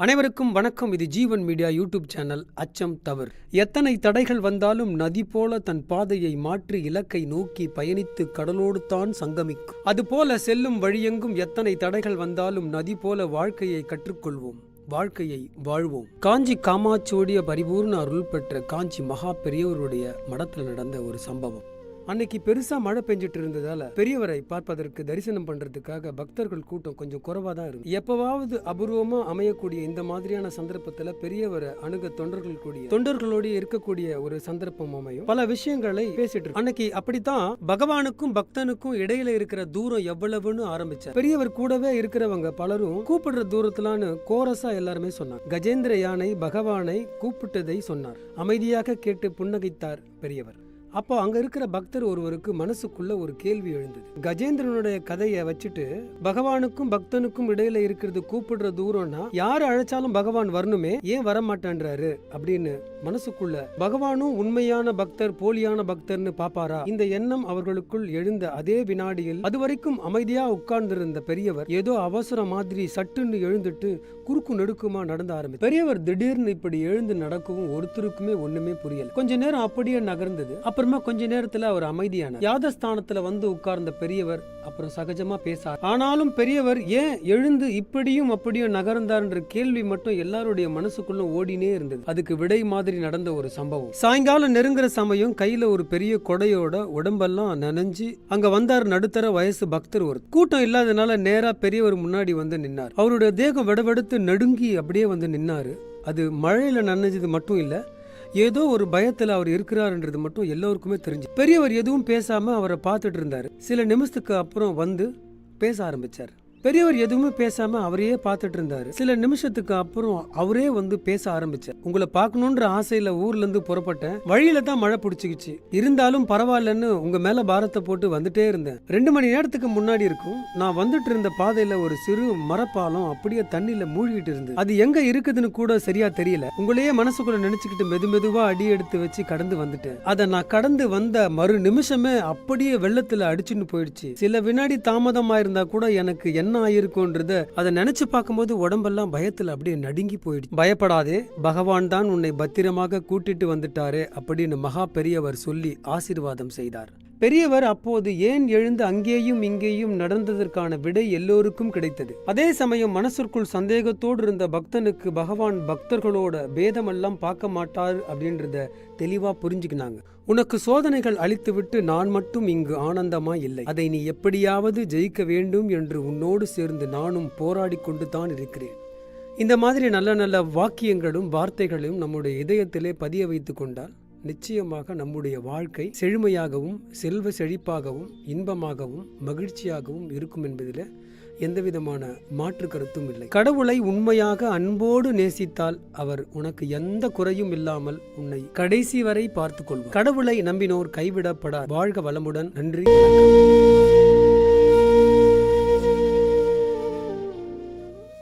அனைவருக்கும் வணக்கம். இது ஜீவன் மீடியா யூடியூப் சேனல் அச்சம் தவறு எத்தனை தடைகள் வந்தாலும் நதி போல தன் பாதையை மாற்றி இலக்கை நோக்கி பயணித்து கடலோடு தான் சங்கமிக்கும். அதுபோல செல்லும் வழியெங்கும் எத்தனை தடைகள் வந்தாலும் நதி போல வாழ்க்கையை கற்றுக்கொள்வோம். வாழ்க்கையை வாழ்வோம். காஞ்சி காமாட்சியோடைய பரிபூர்ண அருள் பெற்ற காஞ்சி மகா பெரியவருடைய மடத்தில் நடந்த ஒரு சம்பவம். அன்னைக்கு பெருசா மழை பெஞ்சிட்டு இருந்ததால பெரியவரை பார்ப்பதற்கு தரிசனம் பண்றதுக்காக பக்தர்கள் கூட்டம் கொஞ்சம் குறைவா தான் இருக்கு எப்பவாவது அபூர்வமா அமையக்கூடிய இந்த மாதிரியான சந்தர்ப்பத்துல பெரியவரை அணுக தொண்டர்கள் கூடிய தொண்டர்களோடு இருக்கக்கூடிய ஒரு சந்தர்ப்பம் அமையும். பல விஷயங்களை பேசிட்டு அன்னைக்கு அப்படித்தான் பகவானுக்கும் பக்தனுக்கும் இடையில இருக்கிற தூரம் எவ்வளவுன்னு ஆரம்பிச்சார். பெரியவர் கூடவே இருக்கிறவங்க பலரும் கூப்பிடுற தூரத்துலான்னு கோரஸா எல்லாருமே சொன்னார் கஜேந்திர யானை பகவானை கூப்பிட்டதை சொன்னார். அமைதியாக கேட்டு புன்னகைத்தார் பெரியவர். அப்போ அங்க இருக்கிற பக்தர் ஒருவருக்கு மனசுக்குள்ள ஒரு கேள்வி எழுந்தது. கஜேந்திரனுடைய கதையை வச்சுட்டு பகவானுக்கும் பக்தனுக்கும் இடையில இருக்கிறது கூப்பிடுற தூரம்னா யார் அழைச்சாலும் பகவான் வரணுமே ஏன் வர மாட்டேன்றாரு அப்படின்னு மனசுக்குள்ள பகவானும் உண்மையான பக்தர் போலியான பக்தர்னு பாப்பாரா? இந்த எண்ணம் அவர்களுக்குள் எழுந்த அதே வினாடியில் அதுவரைக்கும் அமைதியா உட்கார்ந்திருந்த பெரியவர் ஏதோ அவசரம் மாதிரி சட்டுன்னு எழுந்துட்டு குறுக்கு நெடுக்குமா நடந்த ஆரம்பிச்சு பெரியவர் திடீர்னு இப்படி எழுந்து நடக்கவும் ஒருத்தருக்குமே ஒண்ணுமே புரியல. கொஞ்ச நேரம் அப்படியே நகர்ந்தது. அப்புறமா கொஞ்ச நேரத்துல அவர் அமைதியான யாதஸ்தானத்துல வந்து உட்கார்ந்த பெரியவர் அப்புறம் சகஜமாக பேசார் ஆனாலும் பெரியவர் ஏன் எழுந்து இப்படியும் அப்படியும் நகர்ந்தார்ன்ற கேள்வி மட்டும் எல்லாருடைய மனசுக்குள்ளும் ஓடினே இருந்தது. அதுக்கு விடை மாதிரி நடந்த ஒரு சம்பவம். சாயங்காலம் நெருங்குற சமயம் கையில ஒரு பெரிய கொடையோட உடம்பெல்லாம் நனைஞ்சு அங்க வந்தார் நடுத்தர வயசு பக்தர் ஒரு கூட்டம் இல்லாதனால நேரா பெரியவர் முன்னாடி வந்து நின்னார். அவருடைய தேகம் விடவெடுத்து நடுங்கி அப்படியே வந்து நின்னாரு. அது மழையில நனைஞ்சது மட்டும் இல்லை ஏதோ ஒரு பயத்துல அவர் இருக்கிறாருன்றது மட்டும் எல்லோருக்குமே தெரிஞ்சு பெரியவர் எதுவும் பேசாம அவரை பார்த்துட்டு இருந்தாரு. சில நிமிஷத்துக்கு அப்புறம் வந்து பேச ஆரம்பிச்சார். பெரியவர் எதுவுமே பேசாம அவரையே பார்த்துட்டு இருந்தாரு சில நிமிஷத்துக்கு அப்புறம் அவரே வந்து பேச ஆரம்பிச்சார். உங்களை பார்க்கணுன்ற ஆசையில ஊர்ல இருந்து புறப்பட்டேன். வழியில தான் மழை பிடிச்சிக்கிச்சு. இருந்தாலும் பரவாயில்லன்னு உங்க மேல பாரத்தை போட்டு வந்துட்டே இருந்தேன். ரெண்டு மணி நேரத்துக்கு முன்னாடி இருக்கும் நான் வந்துட்டு இருந்த பாதையில ஒரு சிறு மரப்பாலம் அப்படியே தண்ணியில மூழ்கிட்டு இருந்து அது எங்க இருக்குதுன்னு கூட சரியா தெரியல. உங்களையே மனசுக்குள்ள நினைச்சுக்கிட்டு மெது மெதுவா அடி எடுத்து வச்சு கடந்து வந்துட்டேன். அதை நான் கடந்து வந்த மறு நிமிஷமே அப்படியே வெள்ளத்துல அடிச்சுன்னு போயிடுச்சு. சில வினாடி தாமதமா இருந்தா கூட எனக்கு என்ன ஆயிருக்கும்ன்றத அதை நினைச்சு பார்க்கும்போது உடம்பெல்லாம் பயத்துல அப்படியே நடுங்கி போயிடுச்சு. பயப்படாதே பகவான் தான் உன்னை பத்திரமாக கூட்டிட்டு வந்துட்டாரே அப்படின்னு மகா பெரியவர் சொல்லி ஆசீர்வாதம் செய்தார். பெரியவர் அப்போது ஏன் எழுந்து அங்கேயும் இங்கேயும் நடந்ததற்கான விடை எல்லோருக்கும் கிடைத்தது? அதே சமயம் மனசிற்குள் சந்தேகத்தோடு இருந்த பக்தனுக்கு பகவான் பக்தர்களோட பேதமெல்லாம் பார்க்க மாட்டார் அப்படின்றத தெளிவா புரிஞ்சுக்கினாங்க. உனக்கு சோதனைகள் அளித்துவிட்டு நான் மட்டும் இங்கு ஆனந்தமா இல்லை. அதை நீ எப்படியாவது ஜெயிக்க வேண்டும் என்று உன்னோடு சேர்ந்து நானும் போராடி கொண்டு தான் இருக்கிறேன். இந்த மாதிரி நல்ல நல்ல வாக்கியங்களும் வார்த்தைகளையும் நம்முடைய இதயத்திலே பதிய வைத்து கொண்டால் நிச்சயமாக நம்முடைய வாழ்க்கை செழுமையாகவும் செல்வ செழிப்பாகவும் இன்பமாகவும் மகிழ்ச்சியாகவும் இருக்கும் என்பதில் எந்தவிதமான மாற்று கருத்தும் இல்லை. கடவுளை உண்மையாக அன்போடு நேசித்தால் அவர் உனக்கு எந்த குறையும் இல்லாமல் உன்னை கடைசி வரை பார்த்துக் கொள்வார். கடவுளை நம்பினோர் கைவிடப்படார். வாழ்க வளமுடன். நன்றி